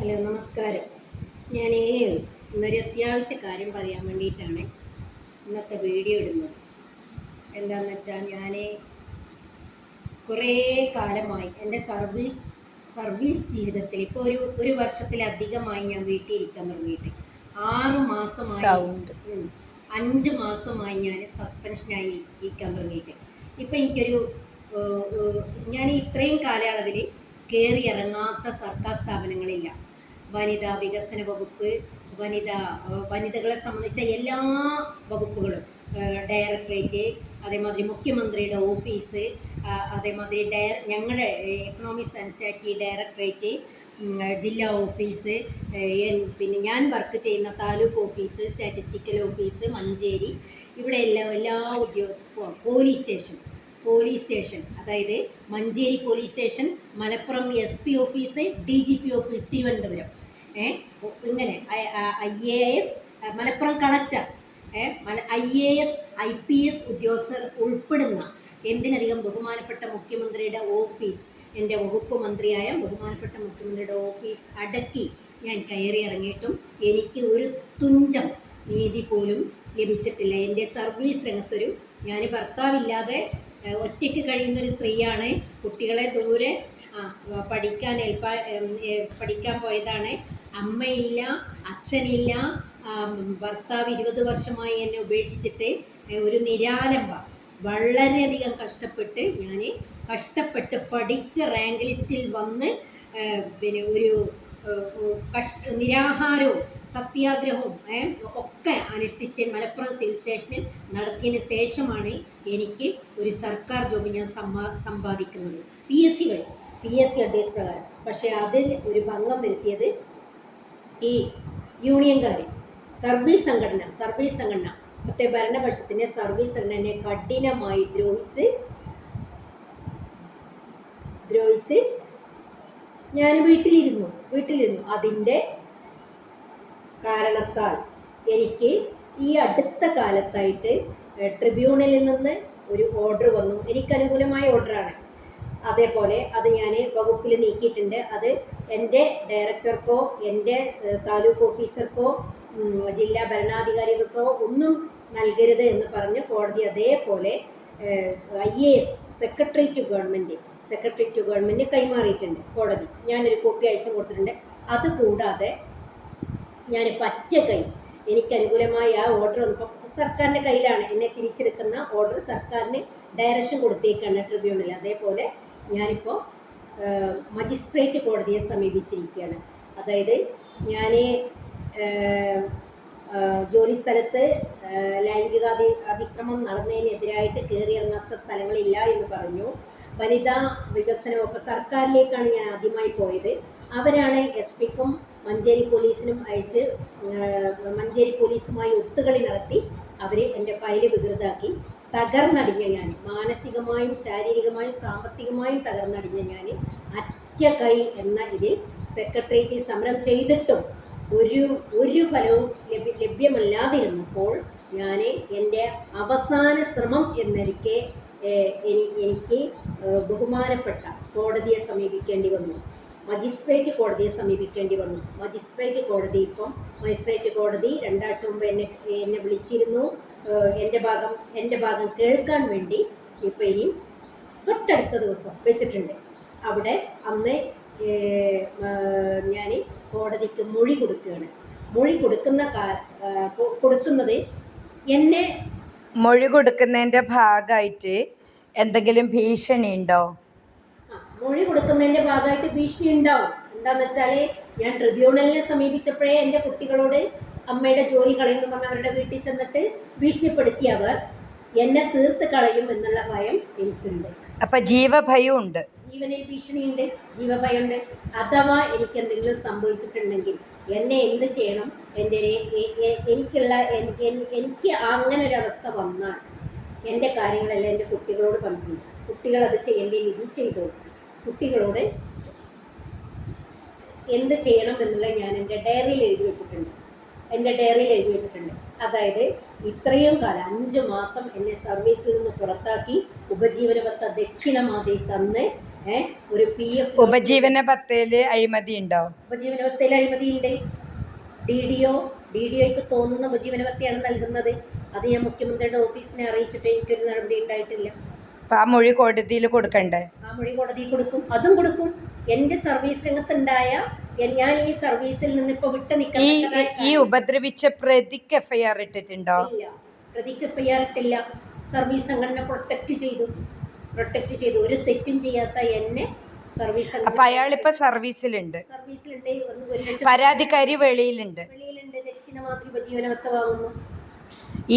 Hello നമസ്കാരം. ഞാൻ ഇന്നൊരു അത്യാവശ്യ കാര്യം പറയാൻ വേണ്ടിയിട്ടാണ് ഇന്നത്തെ വീഡിയോ ഇടുന്നത്. എന്താണെന്ന് വെച്ചാൽ ഞാൻ കുറേ കാലമായി എന്റെ സർവീസ് സർവീസ് ജീവിതത്തിൽ ഇപ്പോൾ ഒരു ഒരു വർഷത്തിലധികമായി ഞാൻ വീട്ടിൽ ഇരിക്കാൻ തുടങ്ങിയിട്ട്. ആറ് മാസമായി. അഞ്ച് മാസമായി ഞാൻ സസ്പെൻഷനായി ഇരിക്കാൻ തുടങ്ങിയിട്ട്. ഇപ്പം എനിക്കൊരു ഞാൻ ഇത്രയും കാലയളവിൽ കയറി ഇറങ്ങാത്ത സർക്കാർ സ്ഥാപനങ്ങളില്ല. വനിതാ വികസന വകുപ്പ് വനിതാ വനിതകളെ സംബന്ധിച്ച എല്ലാ വകുപ്പുകളും ഡയറക്ടറേറ്റ് അതേമാതിരി മുഖ്യമന്ത്രിയുടെ ഓഫീസ് അതേമാതിരി ഡയർ ഞങ്ങളുടെ എക്കണോമിക്സ് ആൻഡ് സ്റ്റാറ്റി ഡയറക്ടറേറ്റ് ജില്ലാ ഓഫീസ് പിന്നെ ഞാൻ വർക്ക് ചെയ്യുന്ന taluk office statistical office Manjeri ഇവിടെ എല്ലാ എല്ലാ ഉദ്യോഗ പോലീസ് സ്റ്റേഷൻ. പോലീസ് സ്റ്റേഷൻ അതായത് Manjeri police station Malappuram S P office D G P office Thiruvananthapuram. ഇങ്ങനെ. I A S Malappuram collector I A S I P S ഉദ്യോഗസ്ഥർ ഉൾപ്പെടുന്ന എന്തിനധികം ബഹുമാനപ്പെട്ട മുഖ്യമന്ത്രിയുടെ ഓഫീസ് എന്റെ വകുപ്പ് മന്ത്രിയായ ബഹുമാനപ്പെട്ട മുഖ്യമന്ത്രിയുടെ ഓഫീസ് അടക്കി ഞാൻ കയറി ഇറങ്ങിയിട്ടും എനിക്ക് ഒരു തുഞ്ചം നീതി പോലും ലഭിച്ചിട്ടില്ല. എന്റെ സർവീസ് രംഗത്തൊരു ഞാൻ ഭർത്താവില്ലാതെ ഒറ്റയ്ക്ക് കഴിയുന്നൊരു സ്ത്രീയാണ്. കുട്ടികളെ ദൂരെ പഠിക്കാൻ പഠിക്കാൻ പോയതാണ്. അമ്മയില്ല അച്ഛനില്ല ഭർത്താവ് ഇരുപത് വർഷമായി എന്നെ ഉപേക്ഷിച്ചിട്ട് ഒരു നിരാലംബ. വളരെയധികം കഷ്ടപ്പെട്ട് ഞാൻ കഷ്ടപ്പെട്ട് പഠിച്ച് റാങ്ക് ലിസ്റ്റിൽ വന്ന് പിന്നെ ഒരു നിരാഹാരവും സത്യാഗ്രഹവും ഒക്കെ അനുഷ്ഠിച്ച് മലപ്പുറം സിവിൽ സ്റ്റേഷനിൽ നടത്തിയതിന് ശേഷമാണ് എനിക്ക് ഒരു സർക്കാർ ജോബ് ഞാൻ സമ്പാ സമ്പാദിക്കുന്നത്. പി എസ് സി വഴി പി എസ് സി അഡ്വൈസ് പ്രകാരം. പക്ഷേ അതിൽ ഒരു ഭംഗം വരുത്തിയത് ഈ യൂണിയൻകാർ സർവീസ് സംഘടന സർവീസ് സംഘടന. മറ്റേ ഭരണപക്ഷത്തിന്റെ സർവീസ് സംഘടനയെ കഠിനമായി ദ്രോഹിച്ച് ദ്രോഹിച്ച് ഞാൻ വീട്ടിലിരുന്നു. വീട്ടിലിരുന്നു. അതിന്റെ കാരണത്താൽ എനിക്ക് ഈ അടുത്ത കാലത്തായിട്ട് ട്രിബ്യൂണലിൽ നിന്ന് ഒരു ഓർഡർ വന്നു. എനിക്ക് അനുകൂലമായ ഓർഡറാണ് അതേപോലെ അത് ഞാൻ വകുപ്പിൽ നീക്കിയിട്ടുണ്ട്. അത് എന്റെ ഡയറക്ടർക്കോ എന്റെ താലൂക്ക് ഓഫീസർക്കോ ജില്ലാ ഭരണാധികാരികൾക്കോ ഒന്നും നൽകരുത് എന്ന് പറഞ്ഞ് കോടതി അതേപോലെ I A S secretary to government secretary to government കൈമാറിയിട്ടുണ്ട് കോടതി. ഞാനൊരു കോപ്പി അയച്ചു കൊടുത്തിട്ടുണ്ട്. അതുകൂടാതെ ഞാൻ പറ്റ കൈ എനിക്ക് അനുകൂലമായി ആ ഓർഡർ വന്നപ്പോൾ സർക്കാരിന്റെ കയ്യിലാണ് എന്നെ തിരിച്ചെടുക്കുന്ന ഓർഡർ സർക്കാരിന് ഡയറക്ഷൻ കൊടുത്തേക്കാണ് ട്രിബ്യൂണൽ അതേപോലെ ഞാനിപ്പോൾ മജിസ്ട്രേറ്റ് കോടതിയെ സമീപിച്ചിരിക്കുകയാണ്. അതായത് ഞാൻ ജോലി സ്ഥലത്ത് ലൈംഗിക അതി അതിക്രമം നടന്നതിനെതിരായിട്ട് കയറിയിറങ്ങാത്ത സ്ഥലങ്ങളില്ല എന്ന് പറഞ്ഞു. വനിതാ വികസന വകുപ്പ് സർക്കാരിലേക്കാണ് ഞാൻ ആദ്യമായി പോയത്. അവരാണ് എസ് പിക്കും മഞ്ചേരി പോലീസിനും അയച്ച് മഞ്ചേരി പോലീസുമായി ഒത്തുകളി നടത്തി അവർ എന്റെ ഫയൽ വികൃതാക്കി. തകർന്നടിഞ്ഞ ഞാൻ മാനസികമായും ശാരീരികമായും സാമ്പത്തികമായും തകർന്നടിഞ്ഞ ഞാൻ അറ്റ കൈ എന്ന ഇതിൽ സെക്രട്ടേറിയറ്റിൽ സമരം ചെയ്തിട്ടും ഒരു ഒരു ഫലവും ലഭ്യ ലഭ്യമല്ലാതിരുന്നപ്പോൾ ഞാൻ എന്റെ അവസാന ശ്രമം എന്നൊരിക്കെ എനിക്ക് ബഹുമാനപ്പെട്ട കോടതിയെ സമീപിക്കേണ്ടി വന്നു. മജിസ്ട്രേറ്റ് കോടതിയെ സമീപിക്കേണ്ടി വന്നു. മജിസ്ട്രേറ്റ് കോടതി ഇപ്പം മജിസ്ട്രേറ്റ് കോടതി രണ്ടാഴ്ച മുമ്പ് എന്നെ എന്നെ വിളിച്ചിരുന്നു. എന്റെ ഭാഗം എന്റെ ഭാഗം കേൾക്കാൻ വേണ്ടി ഇപ്പം ഇനി തൊട്ടടുത്ത ദിവസം വെച്ചിട്ടുണ്ട്. അവിടെ അന്ന് ഞാൻ കോടതിക്ക് മൊഴി കൊടുക്കുകയാണ്. മൊഴി കൊടുക്കുന്ന കൊടുക്കുന്നത് എന്നെ മൊഴി കൊടുക്കുന്നതിന്റെ ഭാഗമായിട്ട് എന്തെങ്കിലും ഭീഷണി ഉണ്ടോ? മൊഴി കൊടുക്കുന്നതിന്റെ ഭാഗമായിട്ട് ഭീഷണി ഉണ്ടാവും. എന്താന്ന് വെച്ചാൽ ഞാൻ ട്രിബ്യൂണലിനെ സമീപിച്ചപ്പോഴേ എന്റെ കുട്ടികളോട് അമ്മയുടെ ജോലി കളയുമെന്ന് പറഞ്ഞ് അവരുടെ വീട്ടിൽ ചെന്നിട്ട് ഭീഷണിപ്പെടുത്തിയവർ എന്നെ തീർത്ത് കളയും എന്നുള്ള ഭയം എനിക്കുണ്ട്. അപ്പൊ ജീവഭയം ഉണ്ട് ജീവനിൽ ഭീഷണിയുണ്ട് ജീവഭയമുണ്ട്. അഥവാ എനിക്ക് എന്തെങ്കിലും സംഭവിച്ചിട്ടുണ്ടെങ്കിൽ എന്നെ എന്ത് ചെയ്യണം? എന്റെ എനിക്കുള്ള എനിക്ക് അങ്ങനെ ഒരു അവസ്ഥ വന്നാൽ എന്റെ കാര്യങ്ങളെല്ലാം എന്റെ കുട്ടികളോട് കുട്ടികൾ അത് ചെയ്യേണ്ട രീതി ചെയ്തു. കുട്ടികളോട് എന്ത് ചെയ്യണം എന്നുള്ളത് ഞാൻ എന്റെ ഡയറിയിൽ എഴുതി വെച്ചിട്ടുണ്ട്. എന്റെ ഡയറിയിൽ എഴുതി വെച്ചിട്ടുണ്ട്. അതായത് ഇത്രയും കാലം അഞ്ച് മാസം എന്നെ സർവീസിൽ നിന്ന് പുറത്താക്കി ഉപജീവന പത്ത ദക്ഷിണ ദക്ഷിണമാതി തന്ന് ഒരു പി എഫ് ഉപജീവന പത്തയിൽ അഴിമതി ഉണ്ടോ? ഉപജീവന പത്തയിൽ അഴിമതി ഉണ്ട്. D D O D D ഒക്ക് തോന്നുന്ന ഉപജീവന പത്തയാണ് നൽകുന്നത്. അത് ഞാൻ മുഖ്യമന്ത്രിയുടെ ഓഫീസിനെ അറിയിച്ചിട്ട് എനിക്കൊരു നടപടി ഉണ്ടായിട്ടില്ല. ആ മൊഴി കോടതിയിൽ കൊടുക്കണ്ടേ? ആ മൊഴി കോടതിയിൽ കൊടുക്കും. അതും കൊടുക്കും. എന്റെ സർവീസ് രംഗത്തുണ്ടായ ഞാൻ ഈ സർവീസിൽ നിന്ന് ഇപ്പൊ വിട്ടു ഈ നിൽക്കാൻ ഈ ഉപദ്രവിച്ച പ്രതിക്ക് എഫ്ഐആർ ഇട്ടിട്ടുണ്ടോ? ഇല്ല. പ്രതിക്ക് എഫ്ഐആർ ഇട്ടില്ല. സർവീസ് സംഘടന പ്രൊട്ടക്ട് ചെയ്തു. പ്രൊട്ടക്ട് ചെയ്തു. ഒരു തെറ്റും ചെയ്യാത്ത എന്നെ സർവീസ് അപ്പൊ അയാൾ അയാളിപ്പോ സർവീസിലുണ്ട്. സർവീസിലുണ്ട്. പരാതിക്കാരി വെളിയിലുണ്ട്. വെളിയിലുണ്ട്. ദക്ഷിണ മാതൃ ഉപജീവനവത്ത വാങ്ങുന്നു.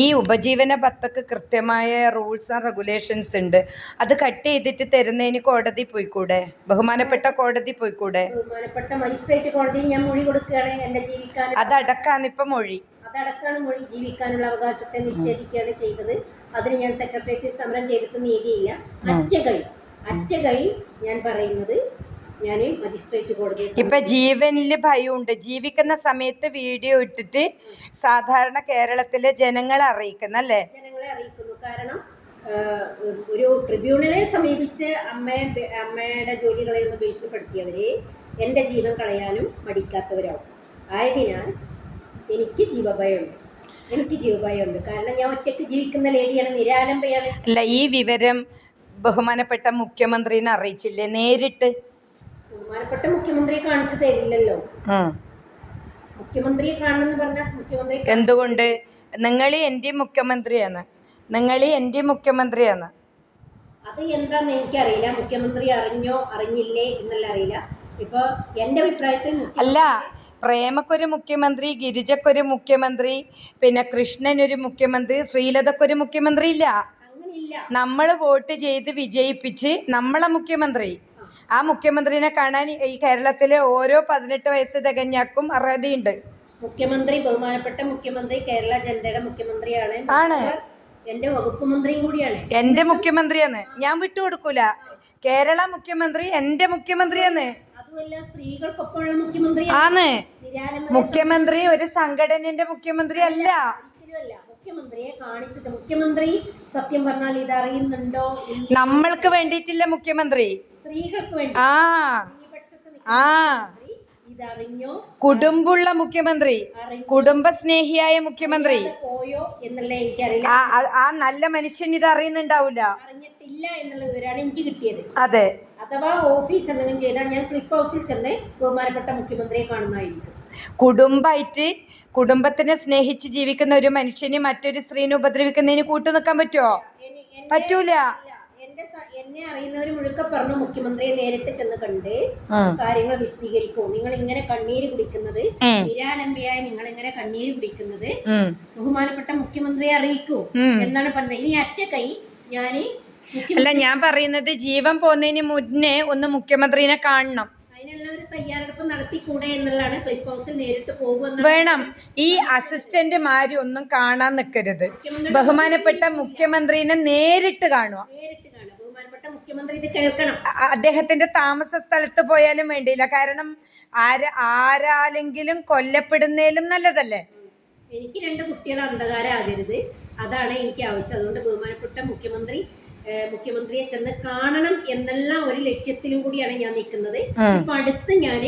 ഈ ഉപജീവന ഭത്തക്ക് കൃത്യമായ റൂൾസ് ആൻഡ് റെഗുലേഷൻസ് ഉണ്ട്. അത് കട്ട് ചെയ്തിട്ട് തരുന്നതിന് കോടതി പോയിക്കൂടെ? ബഹുമാനപ്പെട്ട കോടതി പോയിക്കൂടെ? ബഹുമാനപ്പെട്ട മജിസ്ട്രേറ്റ് കോടതിയിൽ ഞാൻ മൊഴി കൊടുക്കുകയാണ്. എന്റെ ജീവിക്കാൻ അതടക്കാണ് ഇപ്പൊ മൊഴി. അതടക്കാണ് മൊഴി. ജീവിക്കാനുള്ള അവകാശത്തെ നിഷേധിക്കുകയാണ് ചെയ്തത്. അതിന് ഞാൻ സെക്രട്ടേറിയറ്റ് സമരം ചെയ്തിട്ട് നീതിയില്ല അറ്റ കൈ അറ്റ കൈ ഞാൻ പറയുന്നത് ഞാൻ മജിസ്ട്രേറ്റ് കോടതി ഇപ്പൊ ജീവനിൽ ഭയമുണ്ട്. ജീവിക്കുന്ന സമയത്ത് വീഡിയോ ഇട്ടിട്ട് സാധാരണ കേരളത്തിലെ ജനങ്ങളെ അറിയിക്കുന്നല്ലേ ജനങ്ങളെ അറിയിക്കുന്നു. കാരണം ഒരു ട്രിബ്യൂണലെ സമീപിച്ച് അമ്മയെ അമ്മയുടെ ജോലികളെ ഒന്ന് ഭീഷണിപ്പെടുത്തിയവരെ എന്റെ ജീവൻ കളയാനും മടിക്കാത്തവരാവും. ആയതിനാൽ എനിക്ക് ജീവഭയമുണ്ട്. എനിക്ക് ജീവഭയമുണ്ട്. കാരണം ഞാൻ ഒറ്റയ്ക്ക് ജീവിക്കുന്ന ലേഡിയാണ് നിരാലംബയാണ്. അല്ല ഈ വിവരം ബഹുമാനപ്പെട്ട മുഖ്യമന്ത്രിനെ അറിയിച്ചില്ലേ? നേരിട്ട് ബഹുമാനപ്പെട്ട മുഖ്യമന്ത്രിയെ കാണിച്ചു തരില്ലല്ലോ. മുഖ്യമന്ത്രിയെ കാണണമെന്ന് പറഞ്ഞാൽ മുഖ്യമന്ത്രി എന്തുകൊണ്ട്? നിങ്ങൾ എന്റെ മുഖ്യമന്ത്രിയാണ്. നിങ്ങൾ എന്റെ മുഖ്യമന്ത്രിയാണ്. അത് എന്താന്ന് എനിക്കറിയില്ല. മുഖ്യമന്ത്രി അറിഞ്ഞോ അറിഞ്ഞില്ലേ എന്നല്ല അറിയില്ല. ഇപ്പൊ എന്റെ അഭിപ്രായത്തിൽ അല്ല പ്രേമക്കൊരു മുഖ്യമന്ത്രി ഗിരിജക്കൊരു മുഖ്യമന്ത്രി പിന്നെ കൃഷ്ണനൊരു മുഖ്യമന്ത്രി ശ്രീലതക്കൊരു മുഖ്യമന്ത്രി ഇല്ല. നമ്മൾ വോട്ട് ചെയ്ത് വിജയിപ്പിച്ച് നമ്മളെ മുഖ്യമന്ത്രി ആ മുഖ്യമന്ത്രിനെ കാണാൻ ഈ കേരളത്തിലെ ഓരോ പതിനെട്ട് വയസ്സ് തികഞ്ഞാക്കും അർഹതയുണ്ട്. മുഖ്യമന്ത്രി ബഹുമാനപ്പെട്ട മുഖ്യമന്ത്രി കേരള ജനതയുടെ മുഖ്യമന്ത്രിയാണ്. ആണ്. എന്റെ വകുപ്പ് മന്ത്രിയും കൂടിയാണ്. എന്റെ മുഖ്യമന്ത്രിയാണ്. ഞാൻ വിട്ടുകൊടുക്കൂല. കേരള മുഖ്യമന്ത്രി എന്റെ മുഖ്യമന്ത്രിയാണ്. അതുമല്ല സ്ത്രീകൾക്കൊപ്പമുള്ള മുഖ്യമന്ത്രി ആണ്. മുഖ്യമന്ത്രി ഒരു സംഘടനന്റെ മുഖ്യമന്ത്രി അല്ല. മുഖ്യമന്ത്രിയെ കാണിച്ചത്. മുഖ്യമന്ത്രി സത്യം പറഞ്ഞാൽ ഇത് അറിയുന്നുണ്ടോ? നമ്മൾക്ക് വേണ്ടിയിട്ടില്ല മുഖ്യമന്ത്രി. സ്ത്രീകൾക്ക് വേണ്ടി. ആ. ആ. ഇതറിഞ്ഞോ? കുടുംബുള്ള മുഖ്യമന്ത്രി. കുടുംബ കുടുംബസ്നേഹിയായ മുഖ്യമന്ത്രി. പോയോ എന്നുള്ള എനിക്കറിയില്ല. ആ നല്ല മനുഷ്യൻ ഇത് അറിയുന്നുണ്ടാവില്ല അറിഞ്ഞിട്ടില്ല എന്നുള്ള വിവരമാണ് എനിക്ക് കിട്ടിയത്. അതെ. അഥവാ ഓഫീസ് എന്തെങ്കിലും ചെയ്താൽ ഞാൻ ക്ലിഫ് ഹൗസിൽ ചെന്ന് ബഹുമാനപ്പെട്ട മുഖ്യമന്ത്രിയെ കാണുന്നതായിരിക്കും. കുടുംബമായിട്ട് കുടുംബത്തിനെ സ്നേഹിച്ച് ജീവിക്കുന്ന ഒരു മനുഷ്യന് മറ്റൊരു സ്ത്രീനെ ഉപദ്രവിക്കുന്നതിന് കൂട്ടു നിൽക്കാൻ പറ്റുമോ പറ്റൂല. എന്നെ അറിയുന്നവര് മുഴുക്ക പറഞ്ഞു മുഖ്യമന്ത്രിയെ നേരിട്ട് ചെന്ന് കണ്ട്. കാര്യങ്ങൾ വിശദീകരിക്കൂ. നിങ്ങൾ ഇങ്ങനെ കണ്ണീര് കുടിക്കുന്നത്. നിരാലംബയായി നിങ്ങൾ ഇങ്ങനെ കണ്ണീര് കുടിക്കുന്നത് ബഹുമാനപ്പെട്ട മുഖ്യമന്ത്രിയെ അറിയിക്കൂ. എന്നാണ് പറഞ്ഞത്. ഇനി അറ്റ കൈ ഞാൻ അല്ല ഞാൻ പറയുന്നത് ജീവൻ പോകുന്നതിന് മുന്നേ ഒന്ന് മുഖ്യമന്ത്രിനെ കാണണം. തയ്യാറെടുപ്പ് നടത്തിക്കൂടെ എന്നുള്ളതാണ് ക്ലിഫ് ഹൗസിൽ നേരിട്ട് പോകുമെന്ന് വേണം. ഈ അസിസ്റ്റന്റുമാര് ഒന്നും കാണാൻ നിൽക്കരുത് ബഹുമാനപ്പെട്ട മുഖ്യമന്ത്രിനെ നേരിട്ട് കാണുക. നേരിട്ട് ബഹുമാനപ്പെട്ട മുഖ്യമന്ത്രി ഇത് കേൾക്കണം. അദ്ദേഹത്തിന്റെ താമസ സ്ഥലത്ത് പോയാലും വേണ്ടിയില്ല. കാരണം ആര ആരാലെങ്കിലും കൊല്ലപ്പെടുന്നതിലും നല്ലതല്ലേ? എനിക്ക് രണ്ട് കുട്ടികൾ അന്ധകാരാകരുത്. അതാണ് എനിക്ക് ആവശ്യം. അതുകൊണ്ട് ബഹുമാനപ്പെട്ട മുഖ്യമന്ത്രി മുഖ്യമന്ത്രിയെ ചെന്ന് കാണണം എന്നുള്ള ഒരു ലക്ഷ്യത്തിലും കൂടിയാണ് ഞാൻ നിൽക്കുന്നത്. ഇപ്പൊ അടുത്ത് ഞാൻ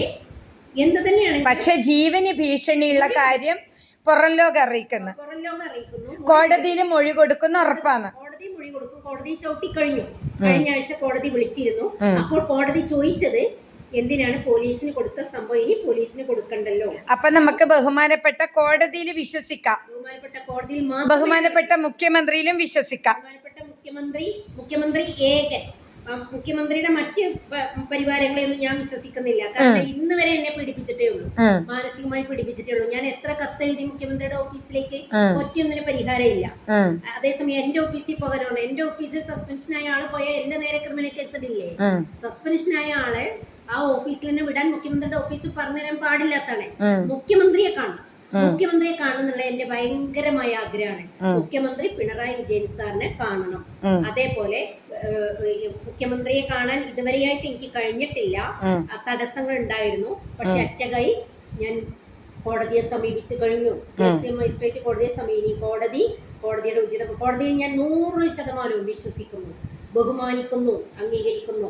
എന്ത് തന്നെയാണ് പക്ഷെ ജീവന് ഭീഷണിയുള്ള കാര്യം പുറം ലോകം അറിയിക്കുന്നു. പുറം ലോകം അറിയിക്കുന്നു. കോടതിയിൽ മൊഴി കൊടുക്കുന്ന ഉറപ്പാണ്. കോടതി മൊഴി കൊടുക്കും. കോടതി ചവിട്ടി കഴിഞ്ഞു കഴിഞ്ഞ ആഴ്ച കോടതി വിളിച്ചിരുന്നു. അപ്പോൾ കോടതി ചോദിച്ചത് എന്തിനാണ് പോലീസിന് കൊടുത്ത സംഭവം? ഇനി പോലീസിന് കൊടുക്കണ്ടല്ലോ. അപ്പൊ നമുക്ക് ബഹുമാനപ്പെട്ട കോടതിയിൽ വിശ്വസിക്കാം. ബഹുമാനപ്പെട്ട കോടതിയിൽ ബഹുമാനപ്പെട്ട മുഖ്യമന്ത്രിയിലും വിശ്വസിക്കാം. മുഖ്യമന്ത്രി മുഖ്യമന്ത്രി ഏകൻ. മുഖ്യമന്ത്രിയുടെ മറ്റ് പരിവാരങ്ങളെയൊന്നും ഞാൻ വിശ്വസിക്കുന്നില്ല. കാരണം ഇന്ന് വരെ എന്നെ പീഡിപ്പിച്ചിട്ടേ ഉള്ളൂ. മാനസികമായി പീഡിപ്പിച്ചിട്ടേ ഉള്ളൂ. ഞാൻ എത്ര കത്തെഴുതി മുഖ്യമന്ത്രിയുടെ ഓഫീസിലേക്ക് ഒറ്റയൊന്നിന് പരിഹാരമില്ല. അതേസമയം എന്റെ ഓഫീസിൽ പോകാനാണ്. എന്റെ ഓഫീസിൽ സസ്പെൻഷനായ ആൾ പോയ എന്റെ നേരെ ക്രിമിനൽ കേസ് ഇല്ലേ ഉം. സസ്പെൻഷനായ ആൾ ആ ഓഫീസിൽ തന്നെ വിടാൻ മുഖ്യമന്ത്രിയുടെ ഓഫീസിൽ പറഞ്ഞു തരാൻ പാടില്ലാത്താണ് ഉം. മുഖ്യമന്ത്രിയെ കാണണം. മുഖ്യമന്ത്രിയെ കാണണമെന്നുള്ള എന്റെ ഭയങ്കരമായ ആഗ്രഹമാണ്. മുഖ്യമന്ത്രി പിണറായി വിജയൻ സാറിനെ കാണണം. അതേപോലെ മുഖ്യമന്ത്രിയെ കാണാൻ ഇതുവരെയായിട്ട് എനിക്ക് കഴിഞ്ഞിട്ടില്ല. തടസ്സങ്ങൾ ഉണ്ടായിരുന്നു. പക്ഷെ അറ്റകൈ ഞാൻ കോടതിയെ സമീപിച്ചു കഴിഞ്ഞു. മജിസ്ട്രേറ്റ് കോടതിയെ സമീപി കോടതി കോടതിയുടെ ഉചിത കോടതിയിൽ ഞാൻ നൂറ് ശതമാനവും വിശ്വസിക്കുന്നു. ബഹുമാനിക്കുന്നു അംഗീകരിക്കുന്നു.